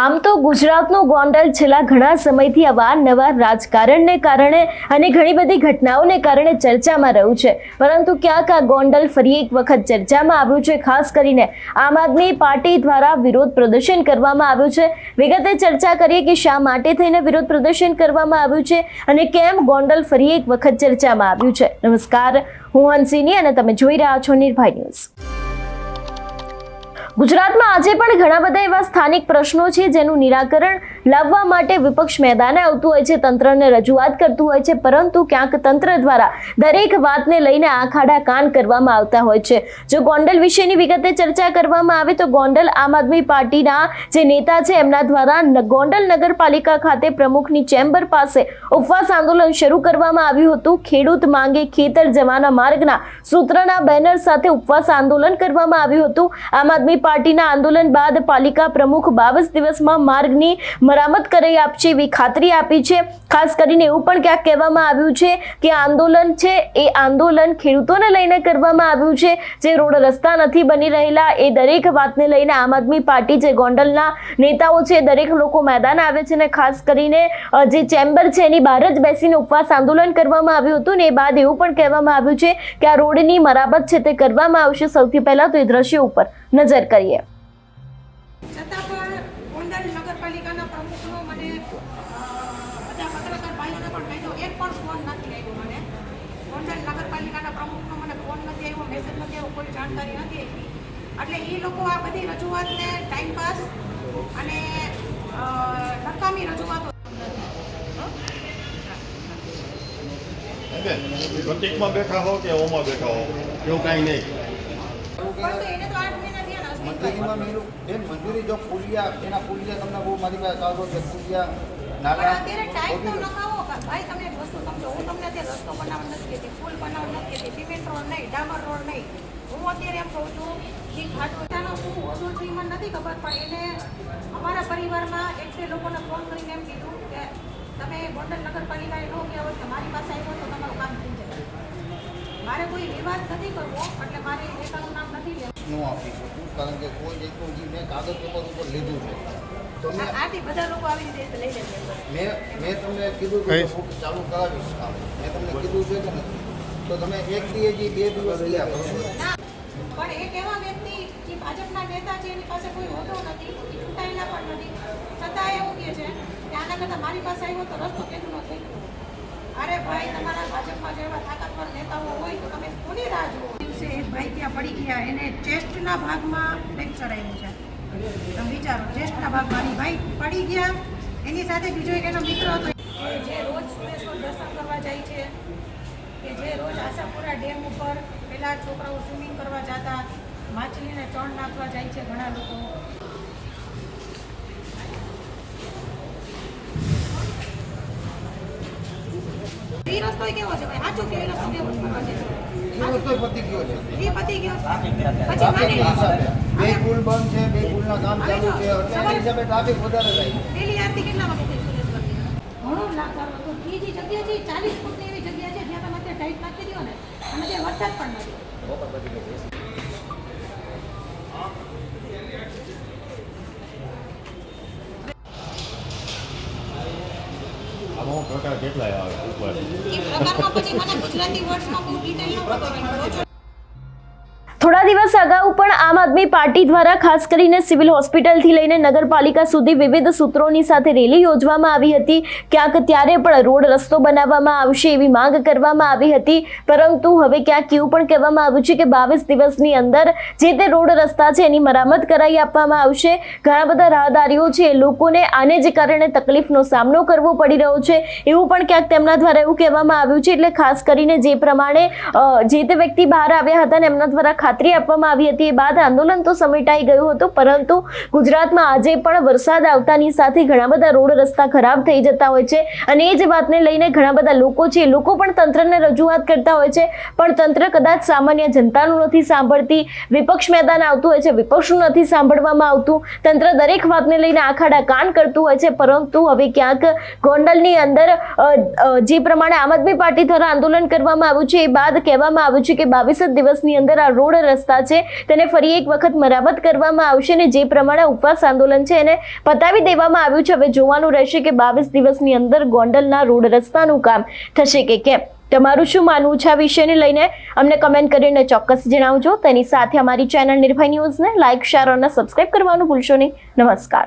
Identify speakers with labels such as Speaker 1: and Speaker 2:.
Speaker 1: આમ તો ગુજરાતનું ગોંડલ છેલ્લા ઘણા સમયથી અવારનવાર રાજકારણને કારણે અને ઘણી બધી ઘટનાઓને કારણે ચર્ચામાં રહ્યું છે. પરંતુ ક્યાંક આ ગોંડલ ફરી એક વખત ચર્ચામાં આવ્યું છે, ખાસ કરીને આમ આદમી પાર્ટી દ્વારા વિરોધ પ્રદર્શન કરવામાં આવ્યું છે. વિગતે ચર્ચા કરીએ કે શા માટે થઈને વિરોધ પ્રદર્શન કરવામાં આવ્યું છે અને કેમ ગોંડલ ફરી એક વખત ચર્ચામાં આવ્યું છે. નમસ્કાર, હું હંસિની અને તમે જોઈ રહ્યા છો નિર્ભય ન્યૂઝ. ગુજરાતમાં આજે પણ ઘણા બધા એવા સ્થાનિક પ્રશ્નો છે જેનું નિરાકરણ લાવવા માટે વિપક્ષ મેદાને આવતું હોય છે, તંત્રને રજૂઆત કરતું હોય છે, પરંતુ ક્યાંક તંત્ર દ્વારા દરેક વાતને લઈને આખાડા કાન કરવામાં આવતા હોય છે. જો ગોંડલ વિશેની વિગતે ચર્ચા કરવામાં આવે તો ગોંડલ આમ આદમી પાર્ટીના જે નેતા છે, એમના દ્વારા ગોંડલ નગરપાલિકા ખાતે પ્રમુખની ચેમ્બર પાસે ઉપવાસ આંદોલન શરૂ કરવામાં આવ્યું હતું. ખેડૂત માંગે ખેતર જવાના માર્ગના સૂત્રના બેનર સાથે ઉપવાસ આંદોલન કરવામાં આવ્યું હતું. આમ આદમી પાર્ટીના આંદોલન બાદ પાલિકા પ્રમુખ બાવીસ દિવસમાં માર્ગની મરામત કરી આપશે એવી ખાતરી આપી છે. ખાસ કરીને એવું પણ ક્યાંક કહેવામાં આવ્યું છે કે આંદોલન છે એ આંદોલન ખેડૂતોને લઈને કરવામાં આવ્યું છે. જે રોડ રસ્તા નથી બની રહેલા એ દરેક વાતને લઈને આમ આદમી પાર્ટી જે ગોંડલના નેતાઓ છે, દરેક લોકો મેદાન આવે છે અને ખાસ કરીને જે ચેમ્બર છે એની બહાર જ બેસીને ઉપવાસ આંદોલન કરવામાં આવ્યું હતું ને એ બાદ એવું પણ કહેવામાં આવ્યું છે કે આ રોડની મરામત છે તે કરવામાં આવશે. સૌથી પહેલાં તો એ દ્રશ્ય ઉપર નજર કરીએ.
Speaker 2: ગોંડલ નગરપાલિકાના પ્રમુખનો મને બધા પત્રકાર ભાઈઓને પણ કહીધો એક પણ ફોન નથી આવ્યો મને. ગોંડલ નગરપાલિકાના પ્રમુખનો મને ફોન નથી આવ્યો મેસેજ નથી આવ્યો કોઈ જાણકારી નથી આવી એટલે એ લોકો આ બધી રજૂઆતને ટાઈમપાસ અને નકામી રજૂઆતો
Speaker 3: બેન, બેઠા હો કે ઓમાં બેઠા હો? એવું કાંઈ નહીં.
Speaker 4: મંજૂરીમાં મેલું બેન મંજૂરી જો પુલિયા એના પુલિયા તમને બહુ મારી પાસે કાગળ છે પુલિયા નાલા
Speaker 2: ટાઈમ તો નખાવો. ભાઈ તમે એક વસ્તુ સમજો હું તમને અત્યારે રસ્તો બનાવવા નથી કહેતી પુલ બનાવવા નથી કહેતી સિમેન્ટ રોડ નહીં ડામર રોડ નહીં. હું અત્યારે એમ કહું છું કે ઘાટોટાનો શું હોદો છે મને નથી ખબર પણ એને અમારા પરિવારમાં એક બે લોકોને ફોન કરીને એમ કીધું કે તમે ગોંડલ નગરપાલિકાએ ન ગયા હોય કે મારી પાસે આવ્યો તો તમારું કામ થઈ જાય. મારે કોઈ વિવાદ નથી કરવો એટલે મારે નેતાનું નામ
Speaker 4: ન આપી શકું કારણ કે કોઈ એક જે મેં કાગળ પેપર ઉપર લીધું છે. તો મેં
Speaker 2: આથી બધા લોકો આવી રીતે લઈ લે
Speaker 4: મેં મેં તમને કીધું કે હું ચાલુ કરાવીશ. મેં તમને કીધું છે કે નથી. તો તમે એક દી જે બે દિવસ ગયા બરોબર
Speaker 2: પણ એક એવા વ્યક્તિ જે ભાજપના નેતા છે એની પાસે કોઈ હોતો નથી એ ચૂંટાયેલા પણ નથી. છતાં એવું કહે છે કે આના કરતાં મારી પાસે આવ્યો તો રસ્તો કેમનો થઈ ગયો? અરે ભાઈ તમારા ભાજપમાં જેવા તાકાતવર નેતાઓ હોય તો તમે કોની રાહ જુઓ? દિવસે એક ભાઈ ત્યાં પડી ગયા. એને ચેસ્ટના ભાગમાં ફ્રેક્ચર આવ્યું છે. તમે વિચારો, ચેસ્ટના ભાગમાં ભાઈ પડી ગયા. એની સાથે બીજો એક એનો મિત્ર હતો. જે રોજ સુરેશ્વર દર્શન કરવા જાય છે, કે જે રોજ આશાપુરા ડેમ ઉપર પહેલાં છોકરાઓ સ્વિમિંગ કરવા જતા, માછલીને ચણ નાખવા જાય છે ઘણા લોકો. ઈ રસ્તો કેવો છે ભાઈ? સાચું કે ઈ રસ્તો કેવો છે?
Speaker 4: એ વસ્તુ પતી ગયો છે.
Speaker 2: એ પતી ગયો છે? પછી
Speaker 4: ટ્રાફિકના
Speaker 2: માની?
Speaker 4: હિસાબે. બે પુલ બંધ છે બે પુલના કામ ચાલુ છે. હિસાબે ટ્રાફિક વધારે થાય છે.
Speaker 2: આરતી કેટલા વાગે ઘણો લાચારો હતો. એ જે જગ્યા છે ચાલીસ ફૂટની એવી જગ્યા છે જ્યાં તમે અત્યારે ટાઈટ નાખી દો ને અને ત્યાં વરસાદ પણ નથી.
Speaker 3: આમાં પ્રકાર કેટલાય આવે? ઉપર
Speaker 1: અગાઉ પણ આમ આદમી પાર્ટી દ્વારા ખાસ કરીને સિવિલ હોસ્પિટલથી લઈને નગરપાલિકા સુધી વિવિધ સૂત્રોની સાથે રેલી યોજવામાં આવી હતી. ક્યાંક ત્યારે પણ રોડ રસ્તો બનાવવામાં આવશે એવી માંગ કરવામાં આવી હતી. પરંતુ હવે ક્યાંક એવું પણ કહેવામાં આવ્યું છે કે બાવીસ દિવસની અંદર જે તે રોડ રસ્તા છે એની મરામત કરાવી આપવામાં આવશે. ઘણા બધા રાહદારીઓ છે લોકોને આને જ કારણે તકલીફનો સામનો કરવો પડી રહ્યો છે. એવું પણ ક્યાંક તેમના દ્વારા એવું કહેવામાં આવ્યું છે. એટલે ખાસ કરીને જે પ્રમાણે જે તે વ્યક્તિ બહાર આવ્યા હતા ને એમના દ્વારા ખાતરી આપવામાં આવી હતી. એ બાદ આંદોલન તો સમેટાઈ ગયું હતું, પરંતુ ગુજરાતમાં આજે પણ વરસાદ આવતાની સાથે ઘણા બધા રોડ રસ્તા ખરાબ થઈ જતા હોય છે. અને એ જ વાતને લઈને ઘણા બધા લોકો છે લોકો પણ તંત્રને રજૂઆત કરતા હોય છે, પણ તંત્ર કદાચ સામાન્ય જનતાનું નથી સાંભળતી. વિપક્ષ મેદાન આવતું હોય છે, વિપક્ષનું નથી સાંભળવામાં આવતું. તંત્ર દરેક વાતને લઈને આખાડા કાન કરતું હોય છે, પરંતુ હવે ક્યાંક ગોંડલની અંદર જે પ્રમાણે આમ આદમી પાર્ટી દ્વારા આંદોલન કરવામાં આવ્યું છે, એ બાદ કહેવામાં આવ્યું છે કે બાવીસ દિવસની અંદર આ રોડ રસ્તા છે તેને ફરી એક વખત મરામત કરવામાં આવશે અને જે પ્રમાણે ઉપવાસ આંદોલન છે એને પતાવી દેવામાં આવ્યું છે. હવે જોવાનું રહેશે કે બાવીસ દિવસની અંદર ગોંડલના રોડ રસ્તાનું કામ થશે કે કેમ? તમારું શું માનવું છે આ વિષયને લઈને? અમને કમેન્ટ કરીને ચોક્કસ જણાવજો. તેની સાથે અમારી ચેનલ નિર્ભય ન્યૂઝને લાઇક શેર અને સબસ્ક્રાઇબ કરવાનું ભૂલશો નહીં. નમસ્કાર.